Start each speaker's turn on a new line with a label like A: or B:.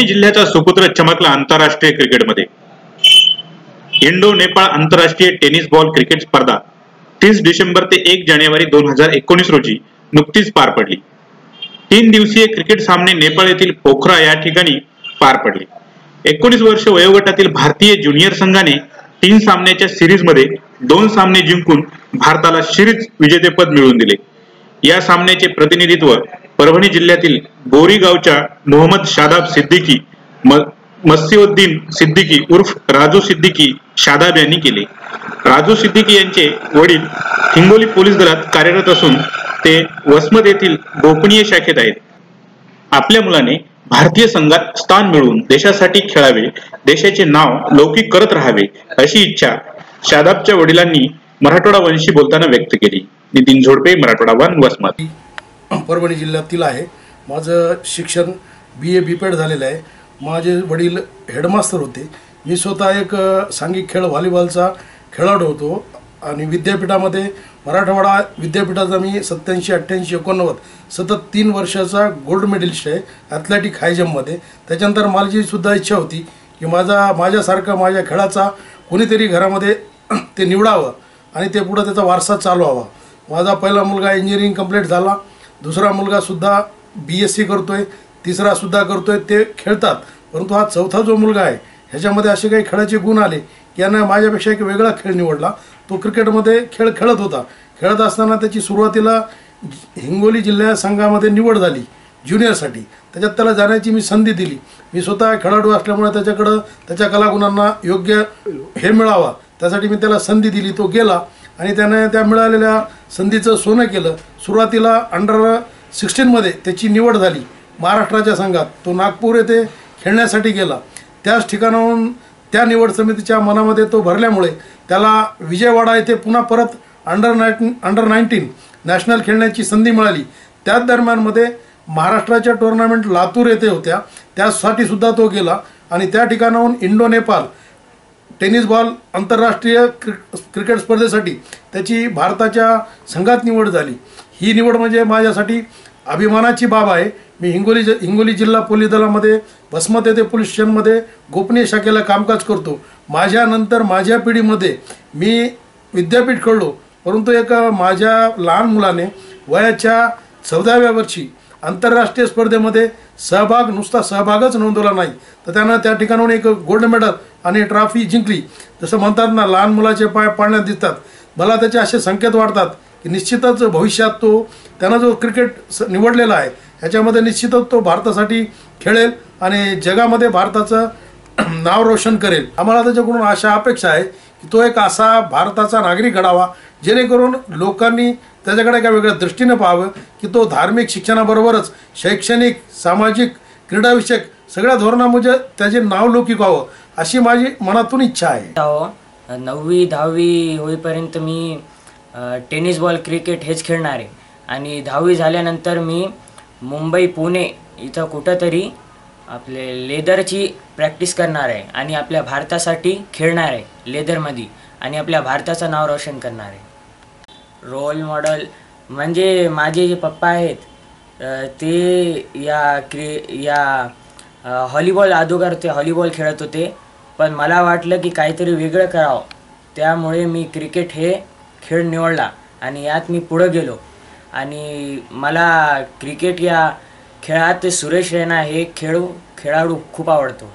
A: परभणी जिल्ह्याचा सुपुत्र चमकला आंतरराष्ट्रीय क्रिकेटमध्ये. इंडो नेपाळ आंतरराष्ट्रीय टेनिस बॉल क्रिकेट स्पर्धा तीस डिसेंबर ते एक जानेवारी दोन हजार एकोणीस रोजी नुकतीच पार पडली. तीन दिवसीय क्रिकेट सामने नेपाळ येथील पोखरा या ठिकाणी पार पडले. एकोणीस वर्ष वयोगटातील भारतीय ज्युनियर संघाने तीन सामन्याच्या सिरीजमध्ये दोन सामने जिंकून भारताला सिरीज विजेतेपद मिळवून दिले. या सामन्याचे प्रतिनिधित्व परभणी जिल्ह्यातील बोरी गावच्या मोहम्मद शादाब सिद्दीकी मस्सीउद्दीन सिद्दीकी उर्फ राजू सिद्दीकी शादाब यांनी केले. राजू सिद्दीकी यांचे वडील हिंगोली पोलीस दलात कार्यरत असून ते वसमत येथील गोपनीय शाखेत आहेत. आपल्या मुलाने भारतीय संघात स्थान मिळवून देशासाठी खेळावे देशाचे नाव लौकिक करत राहावे अशी इच्छा शादाबच्या वडिलांनी मराठवाडा वंशी बोलताना व्यक्त केली. नितीन झोडपे मराठवाडा वन वसमत.
B: परभणी जिल्ह्यातील आहे. माझं शिक्षण बी ए बी पेड झालेलं आहे. माझे वडील हेडमास्तर होते. मी स्वतः एक सांघिक खेळ व्हॉलीबॉलचा खेळाडू होतो. आणि विद्यापीठामध्ये मराठवाडा विद्यापीठाचा मी सत्याऐंशी अठ्ठ्याऐंशी एकोणनव्वद सतत तीन वर्षाचा गोल्ड मेडलिस्ट आहे. ॲथलेटिक हाय जम्पमध्ये त्याच्यानंतर माझी सुद्धा इच्छा होती की माझा माझ्यासारखा माझ्या खेळाचा कोणीतरी घरामध्ये ते निवडावं आणि ते पुढं त्याचा वारसा चालवावा. माझा पहिला मुलगा इंजिनिअरिंग कंप्लीट झाला. दुसरा मुलगासुद्धा बी एस सी करतोय तिसरासुद्धा करतोय ते खेळतात. परंतु हा चौथा जो मुलगा आहे ह्याच्यामध्ये असे काही खेळाचे गुण आले की यानं माझ्यापेक्षा एक वेगळा खेळ निवडला. तो क्रिकेटमध्ये खेळ खेळत होता. खेळत असताना त्याची सुरुवातीला हिंगोली जिल्ह्या संघामध्ये निवड झाली ज्युनियरसाठी त्याच्यात त्याला जाण्याची मी संधी दिली. मी स्वतः खेळाडू असल्यामुळे त्याच्याकडं त्याच्या कलागुणांना योग्य हे मिळावा. त्यासाठी मी त्याला संधी दिली. तो गेला. आणि त्यानं त्या मिळालेल्या संधीचं सोनं केलं. सुरुवातीला अंडर सिक्स्टीनमध्ये त्याची निवड झाली. महाराष्ट्राच्या संघात तो नागपूर येथे खेळण्यासाठी गेला. त्याच ठिकाणाहून त्या निवड समितीच्या मनामध्ये तो भरल्यामुळे त्याला विजयवाडा येथे पुन्हा परत under nine under nineteen national खेळण्याची संधी मिळाली. त्याच दरम्यानमध्ये महाराष्ट्राच्या टुर्नामेंट लातूर येथे होत्या. त्यासाठी सुद्धा तो गेला. आणि त्या ठिकाणाहून इंडो नेपाळ टेनिस बॉल आंतरराष्ट्रीय क्रि क्रिकेट स्पर्धेसाठी त्याची भारताच्या संघात निवड झाली. ही निवड म्हणजे माझ्यासाठी अभिमानाची बाब आहे. मी हिंगोली ज हिंगोली जिल्हा पोलीस दलामध्ये वसमत येथे पोलीस स्टेशनमध्ये गोपनीय शाखेला कामकाज करतो. माझ्यानंतर माझ्या पिढीमध्ये मी विद्यापीठ खेळलो परंतु एका माझ्या लहान मुलाने वयाच्या चौदाव्या वर्षी आंतरराष्ट्रीय स्पर्धेमध्ये सहभाग नुसता सहभागच नोंदवला नाही. तर त्यानं त्या ठिकाणाहून एक गोल्ड मेडल आणि ट्रॉफी जिंकली. जसं म्हणतात ना लहान मुलाचे पाय पाळण्यात दिसतात. मला त्याचे असे संकेत वाढतात की निश्चितच भविष्यात तो त्यांना जो क्रिकेट स- निवडलेला आहे ह्याच्यामध्ये निश्चितच तो भारतासाठी खेळेल आणि जगामध्ये भारताचं नाव रोशन करेल. आम्हाला त्याच्याकडून अशा अपेक्षा आहे की तो एक असा भारताचा नागरिक घडावा जेणेकरून लोकांनी त्याच्याकडे एका वेगळ्या दृष्टीने पाहावं की तो धार्मिक शिक्षणाबरोबरच शैक्षणिक सामाजिक क्रीडाविषयक सगळ्या धोरणामध्ये त्याचे नाव लौकिक व्हावं अशी माझी मनातून इच्छा आहे.
C: हो, नववी दहावी होईपर्यंत मी टेनिस बॉल क्रिकेट हेच खेळणार. आहे आणि दहावी झाल्यानंतर मी मुंबई पुणे इथं कुठंतरी आपले लेदरची प्रॅक्टिस करणार आहे आणि आपल्या भारतासाठी खेळणार आहे लेदरमध्ये. आणि आपल्या भारताचं नाव रोशन करणार आहे. रोल मॉडल म्हणजे माझे जे पप्पा आहेत ते या क्रि या हॉलीबॉल अगोदर ते हॉलीबॉल खेळत होते. पण मला वाटलं की काहीतरी वेगळं करावं. त्यामुळे मी क्रिकेट हे खेळ निवडला आणि यात मी पुढं गेलो. आणि मला क्रिकेट या खेळात सुरेश रैना हे खेळू खेळाडू खूप आवडतो.